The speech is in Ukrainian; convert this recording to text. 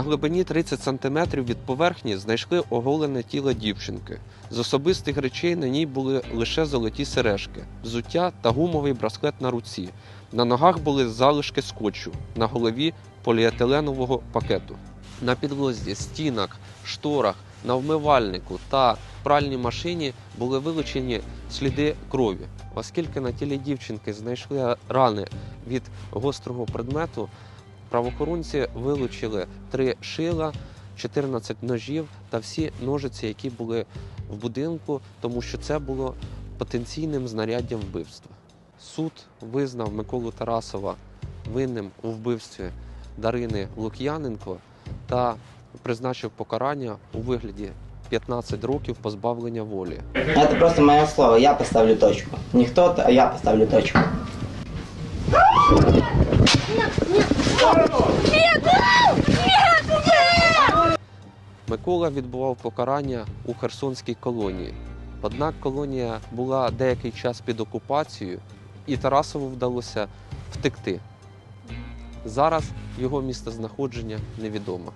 На глибині 30 см від поверхні знайшли оголене тіло дівчинки. З особистих речей на ній були лише золоті сережки, взуття та гумовий браслет на руці. На ногах були залишки скотчу, на голові поліетиленового пакету. На підлозі, стінах, шторах, на вмивальнику та пральній машині були вилучені сліди крові. Оскільки на тілі дівчинки знайшли рани від гострого предмету, правоохоронці вилучили три шила, 14 ножів та всі ножиці, які були в будинку, тому що це було потенційним знаряддям вбивства. Суд визнав Миколу Тарасова винним у вбивстві Дарини Лук'яненко та призначив покарання у вигляді 15 років позбавлення волі. Это просто мое слово, я поставлю точку. Кто-то, а я поставлю точку. Микола відбував покарання у Херсонській колонії. Однак колонія була деякий час під окупацією, і Тарасову вдалося втекти. Зараз його місце знаходження невідомо.